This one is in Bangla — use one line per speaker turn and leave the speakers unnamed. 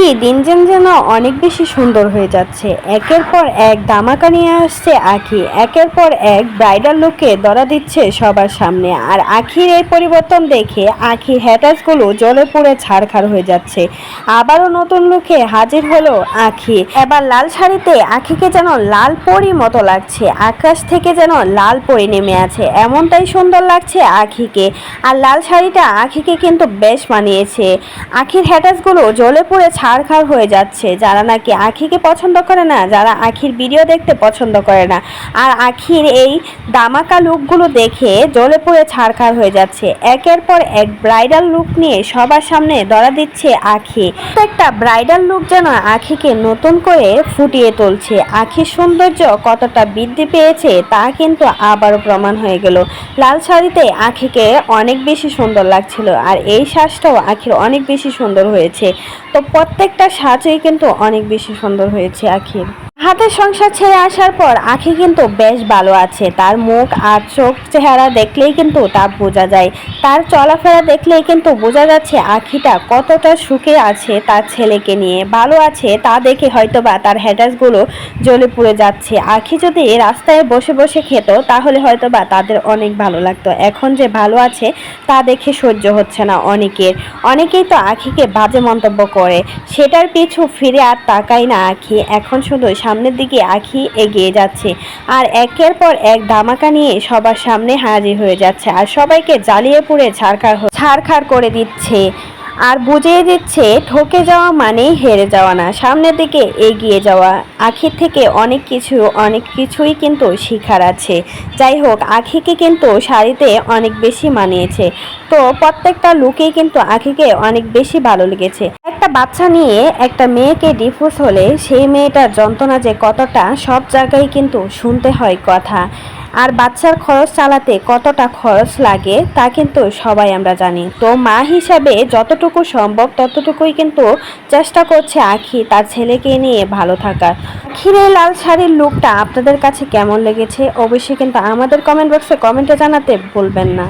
আখি দিন দিন যেন অনেক বেশি সুন্দর হয়ে যাচ্ছে। একের পর এক দামাকা নিয়ে আসছে আখি। একের পর এক ব্রাইডাল লুকে ধরা দিচ্ছে সবার সামনে। আর আখির এই পরিবর্তন দেখে আখির হ্যাটাসগুলো জলে পড়ে ছাড়খাড় হয়ে যাচ্ছে। আবারও নতুন লুকে হাজির হলো আখি। এবার লাল শাড়িতে আখিকে যেন লাল পরি মতো লাগছে। আকাশ থেকে যেন লাল পরি নেমে আছে। এমনটাই সুন্দর লাগছে আখিকে। আর লাল শাড়িটা আখিকে কিন্তু বেশ মানিয়েছে। আখির হ্যাটাসগুলো জলে পড়ে পুড়ে ছাড়খাড় হয়ে যাচ্ছে। যারা নাকি আখিকে পছন্দ করে না, যারা আখির ভিডিও দেখতে পছন্দ করে না। আর আখির এই দামাকা লুকগুলো দেখে জ্বলে পুড়ে ছাড়খাড় হয়ে যাচ্ছে। একের পর এক ব্রাইডাল লুক নিয়ে সবার সামনে ধরা দিচ্ছে আখি। একটা ব্রাইডাল লুক যেন আখিকে নতুন করে ফুটিয়ে তুলছে। আখির সৌন্দর্য কতটা বৃদ্ধি পেয়েছে তা কিন্তু আবারও প্রমাণ হয়ে গেল। লাল শাড়িতে আখিকে অনেক বেশি সুন্দর লাগছিল, আর এই শ্বাসটাও আখির অনেক বেশি সুন্দর হয়েছে। তো প্রত্যেকটা সাজেই কিন্তু অনেক বেশি সুন্দর হয়েছে আখির। হাতের সংসার ছেড়ে আসার পর আখি কিন্তু বেশ ভালো আছে। তার মুখ আর চোখ চেহারা দেখলেই কিন্তু তা বোঝা যায়। তার চলাফেরা দেখলেই কিন্তু বোঝা যাচ্ছে আখিটা কতটা সুখে আছে তার ছেলেকে নিয়ে। ভালো আছে তা দেখে হয়তোবা তার হ্যাটাসগুলো জ্বলে পুড়ে যাচ্ছে। আখি যদি রাস্তায় বসে বসে খেত, তাহলে হয়তোবা তাদের অনেক ভালো লাগতো। এখন যে ভালো আছে, তা দেখে সহ্য হচ্ছে না অনেকের। অনেকেই তো আখিকে বাজে মন্তব্য করে। সেটার পিছু ফিরে আর তাকাই না আখি। এখন শুধু সামনের দিকে আখি এগিয়ে যাচ্ছে আর একের পর এক ধামাকা নিয়ে সবার সামনে হাজির হয়ে যাচ্ছে আর সবাইকে জ্বালিয়ে পুড়ে ছাড়খাড় ছাড়খাড় করে দিচ্ছে আর বুঝিয়ে দিচ্ছে, ঠকে যাওয়া মানেই হেরে যাওয়া না। সামনের দিকে এগিয়ে যাওয়া আখির থেকে অনেক কিছু, অনেক কিছুই কিন্তু শিখার আছে। যাই হোক, আখিকে কিন্তু শাড়িতে অনেক বেশি মানিয়েছে। তো প্রত্যেকটা লুকেই কিন্তু আখিকে অনেক বেশি ভালো লেগেছে। একটা বাচ্চা নিয়ে একটা মেয়েকে ডিভোর্স হলে সেই মেয়েটার যন্ত্রণা যে কতটা, সব জায়গায় কিন্তু শুনতে হয় কথা। আর বাচ্চার খরচ চালাতে কতটা খরচ লাগে, তা কিন্তু সবাই আমরা জানি। তো মা হিসাবে যতটুকু সম্ভব, ততটুকুই কিন্তু চেষ্টা করছে আখি, তার ছেলেকে নিয়ে ভালো থাকার। আখির এই লাল শাড়ির লুকটা আপনাদের কাছে কেমন লেগেছে? অবশ্যই কিন্তু আমাদের কমেন্ট বক্সে কমেন্টে জানাতে ভুলবেন না।